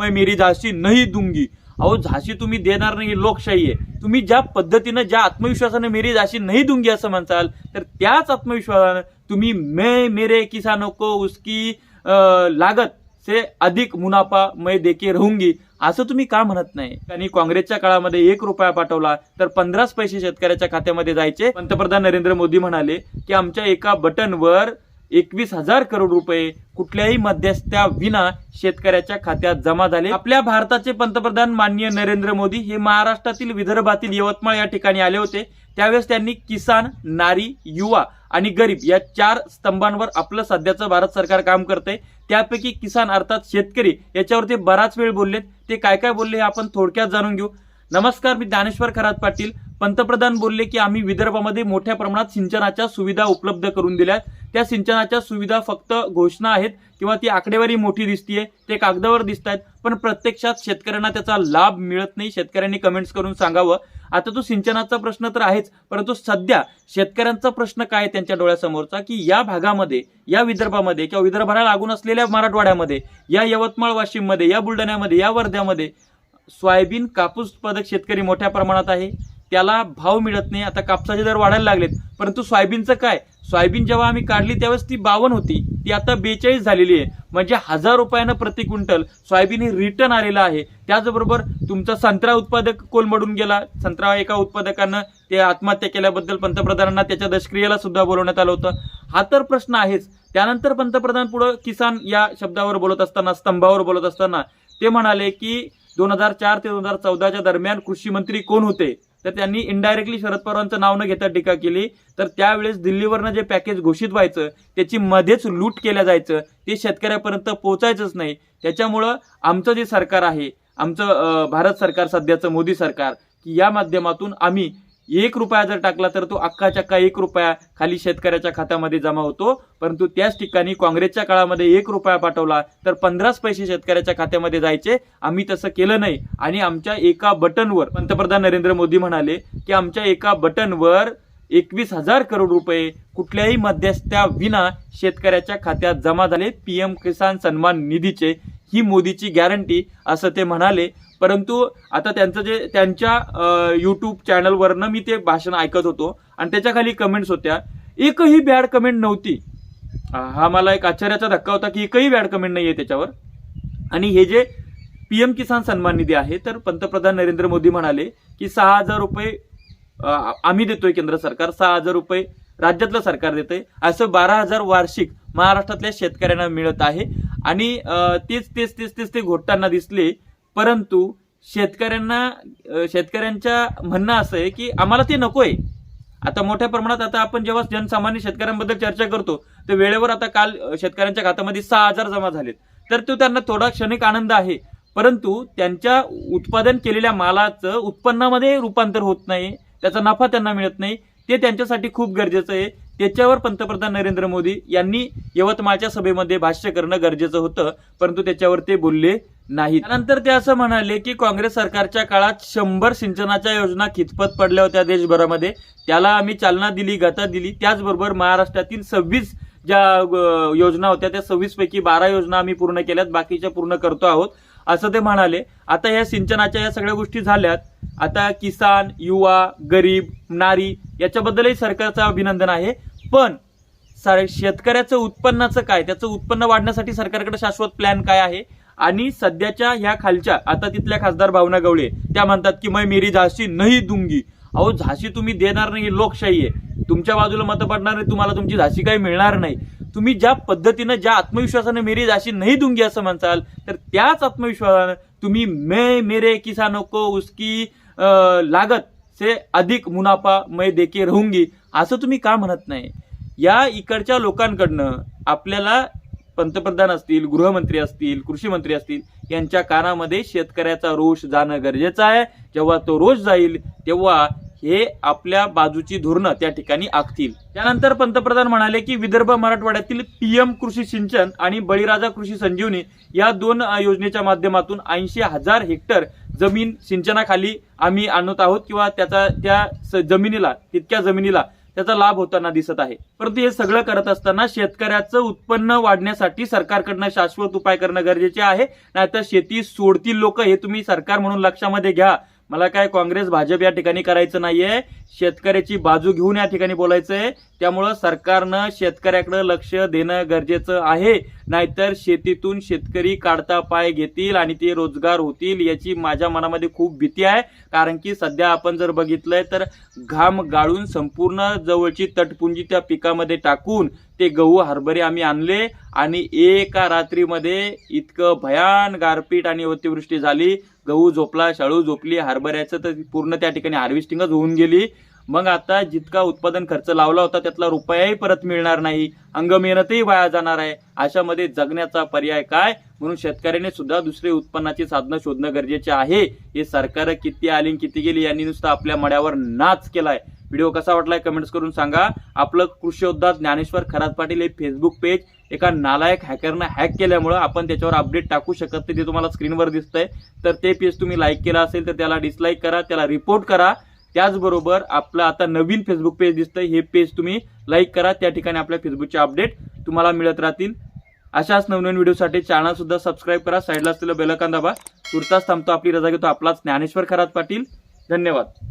मैं मेरी झाशी नाही दूंगी. अहो झाशी तुम्ही देणार नाही लोकशाही आहे. तुम्ही ज्या पद्धतीनं ज्या आत्मविश्वासाने मेरी झाशी नाही दुंगी असं म्हणताल तर त्याच आत्मविश्वासानं तुम्ही मे मेरे किसानो को उसकी लागत से अधिक मुनाफा मैं देके राहूंगी. असं तुम्ही का म्हणत नाही? आणि काँग्रेसच्या काळामध्ये एक रुपया पाठवला तर पंधराच पैसे शेतकऱ्याच्या खात्यामध्ये जायचे. पंतप्रधान नरेंद्र मोदी म्हणाले की आमच्या एका बटनवर एकवीस हजार करोड रुपये कुठल्याही मध्यस्थ्या विना शेतकऱ्याच्या खात्यात जमा झाले. आपल्या भारताचे पंतप्रधान माननीय नरेंद्र मोदी हे महाराष्ट्रातील विदर्भातील यवतमाळ या ठिकाणी आले होते. त्यावेळेस त्यांनी किसान नारी युवा आणि गरीब या चार स्तंभांवर आपलं सध्याचं भारत सरकार काम करतंय. त्यापैकी किसान अर्थात शेतकरी याच्यावरती बराच वेळ बोललेत. ते काय काय बोलले हे आपण थोडक्यात जाणून घेऊ. नमस्कार मी ज्ञानेश्वर खरात पाटील. पंतप्रधान बोलले की आम्ही विदर्भामध्ये मोठ्या प्रमाणात सिंचनाच्या सुविधा उपलब्ध करून दिल्या त्या सिंचनाच्या सुविधा फक्त घोषणा आहेत किंवा ती आकडेवारी मोठी दिसतीये ते कागदावर दिसत आहेत पण प्रत्यक्षात शेतकऱ्यांना त्याचा लाभ मिळत नाही. शेतकऱ्यांनी कमेंट्स करून सांगावं. आता तो सिंचनाचा प्रश्न तर आहेच परंतु सध्या शेतकऱ्यांचा प्रश्न काय आहे त्यांच्या डोळ्यासमोरचा? की या भागामध्ये या विदर्भामध्ये किंवा विदर्भाला लागून असलेल्या मराठवाड्यामध्ये या यवतमाळ वाशिममध्ये या बुलढाण्यामध्ये या वर्ध्यामध्ये सोयाबीन कापूस उत्पादक शेतकरी मोठ्या प्रमाणात आहे? त्याला भाव मिळत नाही आता कापसाचे दर वाढायला लागलेत. परंतु सोयाबीनचं काय? सोयाबीन जेव्हा आम्ही काढली त्यावेळेस ती बावन्न होती. ती आता बेचाळीस झालेली आहे. म्हणजे हजार रुपयानं प्रति क्विंटल सोयाबीन हे रिटर्न आलेलं आहे. त्याचबरोबर तुमचा संत्रा उत्पादक कोलमडून गेला. संत्रा एका उत्पादकानं ते आत्महत्या केल्याबद्दल पंतप्रधानांना त्याच्या दशक्रियेला सुद्धा बोलवण्यात आलं होतं. हा तर प्रश्न आहेच. त्यानंतर पंतप्रधान पुढं किसान या शब्दावर बोलत असताना स्तंभावर बोलत असताना ते म्हणाले की दोन हजार चार ते दोन हजार चौदाच्या दरम्यान कृषी मंत्री कोण होते? तर त्यांनी इनडायरेक्टली शरद पवारांचं नाव न घेता टीका केली. तर त्यावेळेस दिल्लीवरनं जे पॅकेज घोषित व्हायचं त्याची मध्येच लूट केल्या जायचं ते शेतकऱ्यापर्यंत पोहोचायचंच नाही. त्याच्यामुळं आमचं जे सरकार आहे आमचं भारत सरकार सध्याचं मोदी सरकार की या माध्यमातून आम्ही एक रुपया जर टाकला तर तो अख्खा चक्का एक रुपया खाली शेतकऱ्याच्या खात्यामध्ये जमा होतो. परंतु त्याच ठिकाणी काँग्रेसच्या काळामध्ये एक रुपया पाठवला तर पंधराच पैसे शेतकऱ्याच्या खात्यामध्ये जायचे. आम्ही तसं केलं नाही. आणि आमच्या एका बटनवर पंतप्रधान नरेंद्र मोदी म्हणाले की आमच्या एका बटनवर एकवीस हजार करोड रुपये कुठल्याही मध्यस्थ्या विना शेतकऱ्याच्या खात्यात जमा झाले. पीएम किसान सन्मान निधीचे ही मोदीची गॅरंटी असं ते म्हणाले. परंतु आता त्यांचं जे त्यांच्या युट्यूब चॅनलवरनं मी ते भाषण ऐकत होतो आणि त्याच्याखाली कमेंट्स होत्या. एकही बॅड कमेंट नव्हती. हा मला एक आश्चर्याचा धक्का होता की एकही बॅड कमेंट नाही आहे त्याच्यावर. आणि हे जे पीएम किसान सन्मान निधी आहे तर पंतप्रधान नरेंद्र मोदी म्हणाले की सहा हजार रुपये आम्ही देतोय केंद्र सरकार सहा हजार रुपये राज्यातलं सरकार देतंय. असं बारा हजार वार्षिक महाराष्ट्रातल्या शेतकऱ्यांना मिळत आहे. आणि तेच तेच तेच तेच ते घोटताना दिसले परंतु शेतकऱ्यांना शेतकऱ्यांच्या म्हणणं असं आहे की आम्हाला ते नकोय. आता मोठ्या प्रमाणात आता आपण जेव्हा जनसामान्य शेतकऱ्यांबद्दल चर्चा करतो तर वेळेवर आता काल शेतकऱ्यांच्या खात्यामध्ये सहा हजार जमा झालेत. तर तो त्यांना थोडा क्षणिक आनंद आहे परंतु त्यांच्या उत्पादन केलेल्या मालाचं उत्पन्नामध्ये रूपांतर होत नाही त्याचा नफा त्यांना मिळत नाही. ते त्यांच्यासाठी खूप गरजेचं आहे. त्याच्यावर पंतप्रधान नरेंद्र मोदी यांनी यवतमाळच्या सभेमध्ये भाष्य करणं गरजेचं होतं परंतु त्याच्यावर ते बोलले नाही. त्यानंतर ते असं म्हणाले की काँग्रेस सरकारच्या काळात शंभर सिंचनाच्या योजना खितपत पडल्या होत्या देशभरामध्ये? त्याला आम्ही चालना दिली गता दिली. त्याचबरोबर महाराष्ट्रातील सव्वीस ज्या योजना होत्या त्या सव्वीस पैकी बारा योजना आम्ही पूर्ण केल्यात. बाकीच्या पूर्ण करतो आहोत. असं ते म्हणाले. आता या सिंचनाच्या या सगळ्या गोष्टी झाल्यात. आता किसान युवा गरीब नारी याच्याबद्दलही सरकारचं अभिनंदन आहे. पण सारे शेतकऱ्याचं उत्पन्नाचं काय? त्याचं उत्पन्न वाढण्यासाठी सरकारकडे शाश्वत प्लॅन काय आहे? आणि सध्याच्या ह्या खालच्या आता तिथल्या खासदार भावना गवळे त्या म्हणतात की मै मेरी झाशी नाही दूंगी. अहो झाशी तुम्ही देणार नाही लोकशाही आहे. तुमच्या बाजूला मतं पडणार नाही तुम्हाला तुमची झाशी काही मिळणार नाही. तुम्ही ज्या पद्धतीनं ज्या आत्मविश्वासाने मेरी झाशी नाही दुंगी असं म्हणसाल तर त्याच आत्मविश्वासानं तुम्ही मैं मेरे किसानों को उसकी लागत से अधिक मुनाफा मैं देके रहूंगी. असं तुम्ही का म्हणत नाही? या इकडच्या लोकांकडनं आपल्याला पंतप्रधान असतील गृहमंत्री असतील कृषी मंत्री असतील यांच्या कानामध्ये शेतकऱ्याचा रोष जाणं गरजेचं आहे. जेव्हा तो रोष जाईल तेव्हा हे आपल्या बाजूची धोरणं त्या ठिकाणी आखतील. त्यानंतर पंतप्रधान म्हणाले की विदर्भ मराठवाड्यातील पीएम कृषी सिंचन आणि बळीराजा कृषी संजीवनी या दोन योजनेच्या माध्यमातून ऐंशी हजार हेक्टर जमीन सिंचनाखाली आम्ही आणत आहोत किंवा त्याचा त्या स- जमिनीला तितक्या जमिनीला त्याचा लाभ होताना दिसत आहे. परंतु हे सगळं करत असताना शेतकऱ्याचं उत्पन्न वाढण्यासाठी सरकारकडनं शाश्वत उपाय करणं गरजेचे आहे. नाहीतर शेती सोडतील लोक हे तुम्ही सरकार म्हणून लक्षामध्ये घ्या. मला काय काँग्रेस भाजप या ठिकाणी करायचं नाहीये. शेतकऱ्याची बाजू घेऊन या ठिकाणी बोलायचंय. त्यामुळं सरकारनं शेतकऱ्याकडे लक्ष देणं गरजेचं आहे. नाहीतर शेतीतून शेतकरी काढता पाय घेतील आणि ते रोजगार होतील याची माझ्या मनामध्ये खूप भीती आहे. कारण की सध्या आपण जर बघितलंय तर घाम गाळून संपूर्ण जवळची तटपुंजी त्या पिकामध्ये टाकून ते गहू हरभरे आम्ही आणले आणि एका रात्रीमध्ये इतकं भयान गारपीट आणि अतिवृष्टी झाली. गहू झोपला शाळू झोपली हरभऱ्याचं तर पूर्ण त्या ठिकाणी हार्वेस्टिंगच होऊन गेली. मग आता जितका उत्पादन खर्च लावला होता त्यातला रुपयाही परत मिळणार नाही. अंग मेहनतही वाया जाणार आहे. अशामध्ये जगण्याचा पर्याय काय? म्हणून शेतकऱ्याने सुद्धा दुसरे उत्पन्नाची साधनं शोधणं गरजेचे आहे. हे सरकार किती आली किती गेली यांनी नुसतं आपल्या मड्यावर नाच केलाय. व्हिडिओ कसा वाटलाय कमेंट्स करून सांगा. आपलं कृषी योद्धा ज्ञानेश्वर खरात पाटील हे फेसबुक पेज एका नालायक हॅकरनं हॅक केल्यामुळं आपण त्याच्यावर अपडेट टाकू शकत नाही. ते तुम्हाला स्क्रीनवर दिसतंय. तर ते पेज तुम्ही लाईक केलं असेल तर त्याला डिसलाईक करा त्याला रिपोर्ट करा. त्याचबरोबर आपलं आता नवीन फेसबुक पेज दिसतंय हे पेज तुम्ही लाईक करा. त्या ठिकाणी आपल्या फेसबुकचे अपडेट तुम्हाला मिळत राहतील. अशाच नवनवीन व्हिडिओसाठी चॅनल सुद्धा सबस्क्राईब करा. साईडला असलेलं बेलकान दाबा. तुर्तास थांबतो. आपली रजा घेतो आपलाच ज्ञानेश्वर खरात पाटील. धन्यवाद.